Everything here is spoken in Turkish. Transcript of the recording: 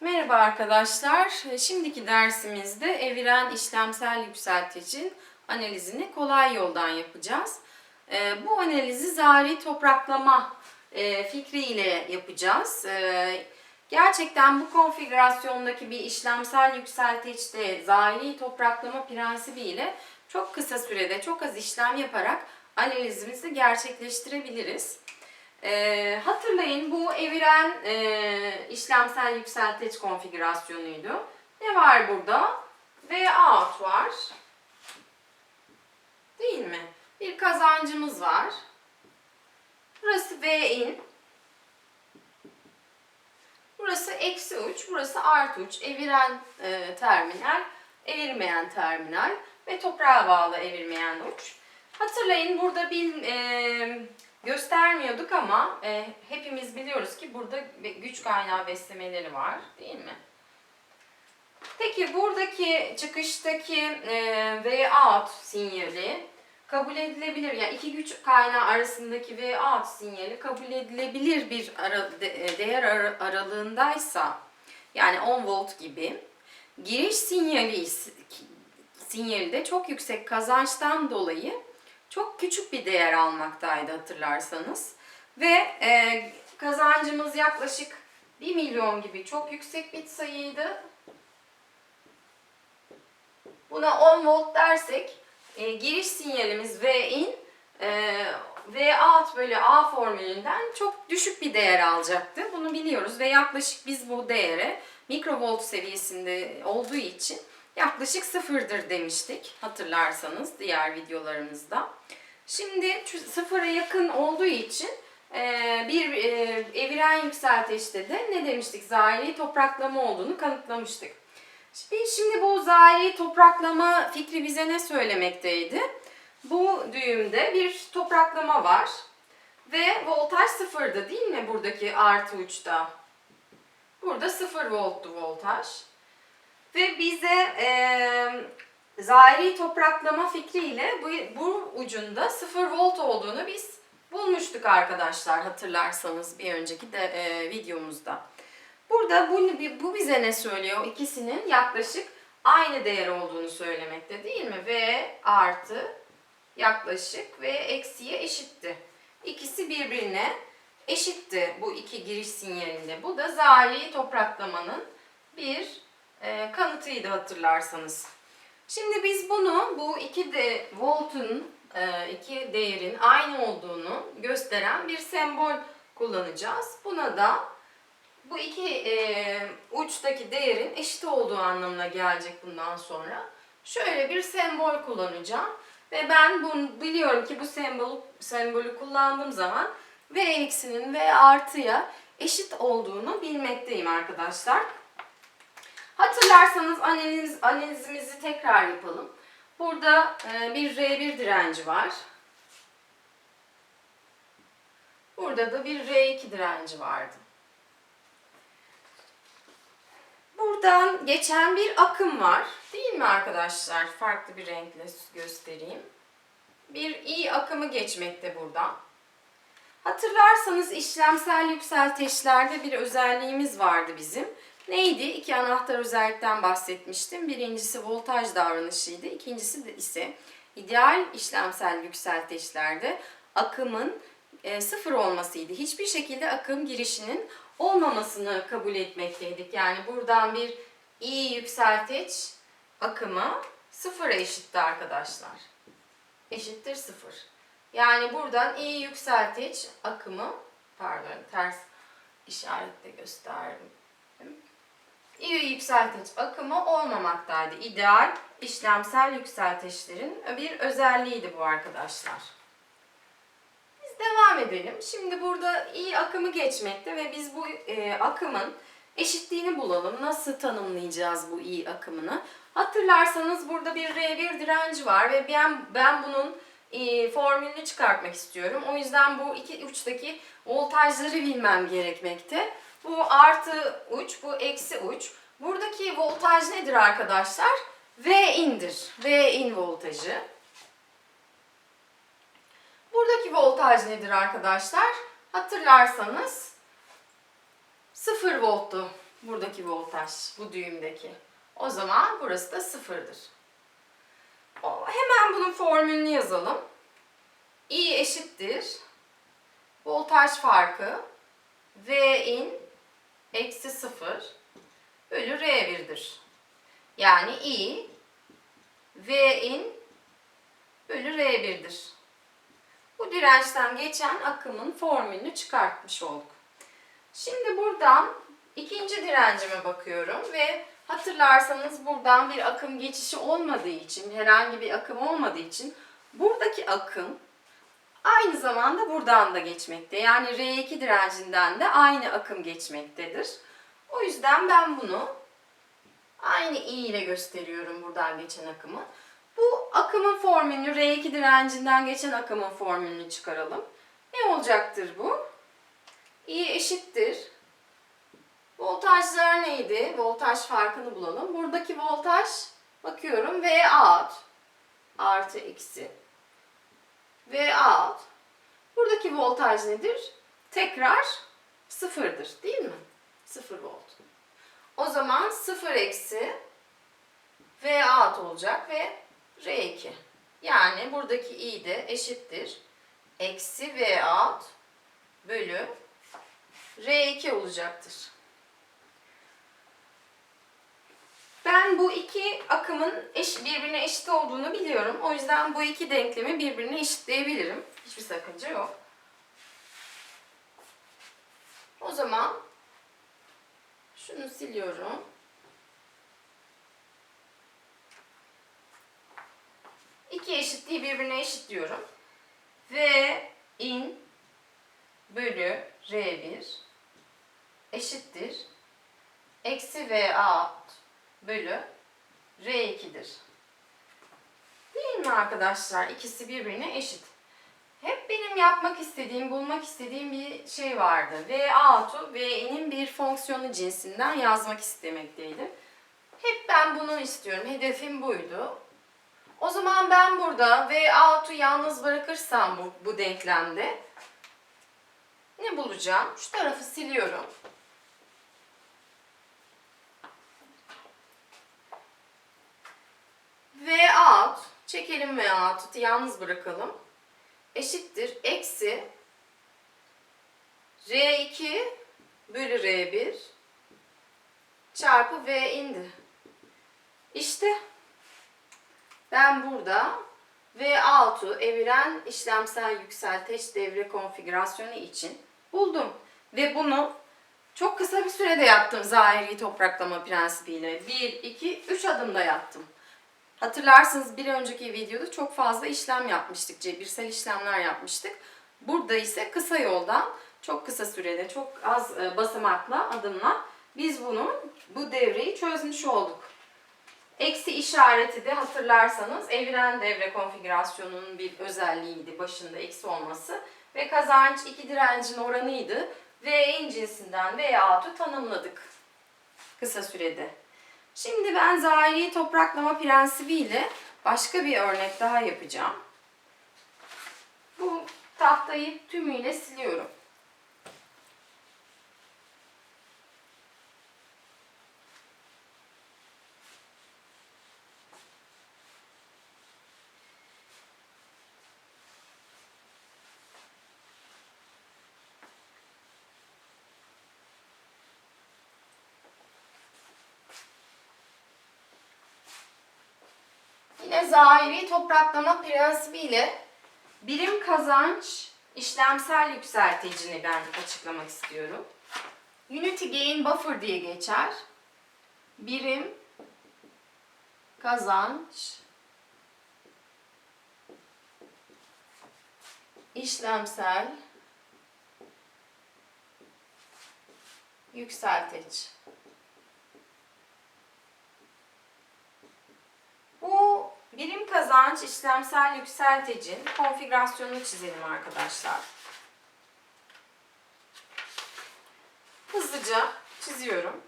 Merhaba arkadaşlar. Şimdiki dersimizde eviren işlemsel yükselticin analizini kolay yoldan yapacağız. Ee, Bu analizi zari topraklama e, fikriyle yapacağız. Ee, Gerçekten bu konfigürasyondaki bir işlemsel yükseltiçte zari topraklama prensibiyle çok kısa sürede çok az işlem yaparak analizimizi gerçekleştirebiliriz. Ee, hatırlayın bu eviren e, işlemsel yükselteç konfigürasyonuydu. Ne var burada? V out var. Değil mi? Bir kazancımız var. Burası V in. Burası eksi uç, burası artı uç. Eviren e, terminal, evirmeyen terminal ve toprağa bağlı evirmeyen uç. Hatırlayın burada bir e, göstermiyorduk ama e, hepimiz biliyoruz ki burada güç kaynağı beslemeleri var değil mi? Peki buradaki çıkıştaki e, V out sinyali kabul edilebilir. Yani iki güç kaynağı arasındaki V out sinyali kabul edilebilir bir ara, de- değer ara- aralığındaysa yani 10 volt gibi giriş sinyali sinyali de çok yüksek kazançtan dolayı çok küçük bir değer almaktaydı hatırlarsanız. Ve e, kazancımız yaklaşık 1 milyon gibi çok yüksek bir sayıydı. Buna 10 volt dersek e, giriş sinyalimiz V in e, V out bölü A formülünden çok düşük bir değer alacaktı. Bunu biliyoruz ve yaklaşık biz bu değere mikrovolt seviyesinde olduğu için yaklaşık sıfırdır demiştik hatırlarsanız diğer videolarımızda. Şimdi sıfıra yakın olduğu için e, bir e, eviren yükselteçte de ne demiştik? Zahiri topraklama olduğunu kanıtlamıştık. Şimdi bu zahiri topraklama fikri bize ne söylemekteydi? Bu düğümde bir topraklama var ve voltaj sıfırdı değil mi buradaki artı uçta? Burada sıfır volttu voltaj. Ve bize e, zahiri topraklama fikriyle bu, bu ucunda 0 volt olduğunu biz bulmuştuk arkadaşlar hatırlarsanız bir önceki de e, videomuzda. Burada bu, bu bize ne söylüyor? İkisinin yaklaşık aynı değer olduğunu söylemekte değil mi? V artı yaklaşık V eksiye eşitti. İkisi birbirine eşitti bu iki giriş sinyalinde. Bu da zahiri topraklamanın kanıtıydı hatırlarsanız. Şimdi biz bunu bu iki de voltun e, iki değerin aynı olduğunu gösteren bir sembol kullanacağız. Buna da bu iki e, uçtaki değerin eşit olduğu anlamına gelecek bundan sonra. Şöyle bir sembol kullanacağım ve ben bunu biliyorum ki bu sembolü, sembolü kullandığım zaman V eksinin V artıya eşit olduğunu bilmekteyim arkadaşlar. Hatırlarsanız analiz, analizimizi tekrar yapalım. Burada e, bir R1 direnci var. Burada da bir R2 direnci vardı. Buradan geçen bir akım var. Değil mi arkadaşlar? Farklı bir renkle göstereyim. Bir I akımı geçmekte buradan. Hatırlarsanız işlemsel yükselteçlerde bir özelliğimiz vardı bizim. Neydi? İki anahtar özellikten bahsetmiştim. Birincisi voltaj davranışıydı. İkincisi de ise ideal işlemsel yükselteçlerde akımın e, sıfır olmasıydı. Hiçbir şekilde akım girişinin olmamasını kabul etmekteydik. Yani buradan bir i yükselteç akımı sıfıra eşitti arkadaşlar. Eşittir sıfır. Yani buradan i yükselteç akımı pardon ters işaretle gösterdim. İyi yükselteç akımı olmamaktaydı. İdeal işlemsel yükselteçlerin bir özelliğiydi bu arkadaşlar. Biz devam edelim. Şimdi burada iyi akımı geçmekte ve biz bu e, akımın eşitliğini bulalım. Nasıl tanımlayacağız bu iyi akımını? Hatırlarsanız burada bir R1 direnci var ve ben ben bunun e, formülünü çıkartmak istiyorum. O yüzden bu iki uçtaki voltajları bilmem gerekmekte. Bu artı uç, bu eksi uç. Buradaki voltaj nedir arkadaşlar? V indir. V in voltajı. Buradaki voltaj nedir arkadaşlar? Hatırlarsanız 0 volttu Buradaki voltaj, bu düğümdeki. O zaman burası da sıfırdır. Hemen bunun formülünü yazalım. I eşittir. Voltaj farkı V in eksi sıfır bölü R1'dir. Yani I V in bölü R1'dir. Bu dirençten geçen akımın formülünü çıkartmış olduk. Şimdi buradan ikinci direncime bakıyorum ve hatırlarsanız buradan bir akım geçişi olmadığı için, herhangi bir akım olmadığı için buradaki akım aynı zamanda buradan da geçmekte. Yani R2 direncinden de aynı akım geçmektedir. O yüzden ben bunu aynı i ile gösteriyorum buradan geçen akımı. Bu akımın formülünü R2 direncinden geçen akımın formülünü çıkaralım. Ne olacaktır bu? I eşittir. Voltajlar neydi? Voltaj farkını bulalım. Buradaki voltaj bakıyorum V out artı eksi V out. Buradaki voltaj nedir? Tekrar sıfırdır değil mi? Sıfır volt. O zaman sıfır eksi V out olacak ve R2. Yani buradaki i de eşittir. Eksi V out bölü R2 olacaktır. Ben bu iki akımın eş, birbirine eşit olduğunu biliyorum. O yüzden bu iki denklemi birbirine eşitleyebilirim. Hiçbir sakınca yok. O zaman şunu siliyorum. İki eşitliği birbirine eşitliyorum. V in bölü R1 eşittir. Eksi V out bölü R2'dir. Değil mi arkadaşlar? İkisi birbirine eşit. Hep benim yapmak istediğim, bulmak istediğim bir şey vardı. V out'u V'nin bir fonksiyonu cinsinden yazmak istemekteydim. Hep ben bunu istiyorum. Hedefim buydu. O zaman ben burada V out'u yalnız bırakırsam bu, bu denklemde ne bulacağım? Şu tarafı siliyorum. V out, çekelim V out'u yalnız bırakalım. Eşittir eksi R2 bölü R1 çarpı V indi. İşte ben burada V6'u eviren işlemsel yükselteç devre konfigürasyonu için buldum. Ve bunu çok kısa bir sürede yaptım zahiri topraklama prensibiyle. 1, 2, 3 adımda yaptım. Hatırlarsınız bir önceki videoda çok fazla işlem yapmıştık. Cebirsel işlemler yapmıştık. Burada ise kısa yoldan çok kısa sürede çok az e, basamakla adımla biz bunu bu devreyi çözmüş olduk. Eksi işareti de hatırlarsanız eviren devre konfigürasyonunun bir özelliğiydi başında eksi olması ve kazanç iki direncin oranıydı ve en cinsinden veya out'u tanımladık kısa sürede. Şimdi ben zahiri topraklama prensibiyle başka bir örnek daha yapacağım. Bu tahtayı tümüyle siliyorum. Yine zahiri topraklama prensibiyle birim kazanç işlemsel yükselticini ben açıklamak istiyorum. Unity gain buffer diye geçer. Birim kazanç işlemsel yükselteç. Bu birim kazanç işlemsel yükseltecin konfigürasyonunu çizelim arkadaşlar. Hızlıca çiziyorum.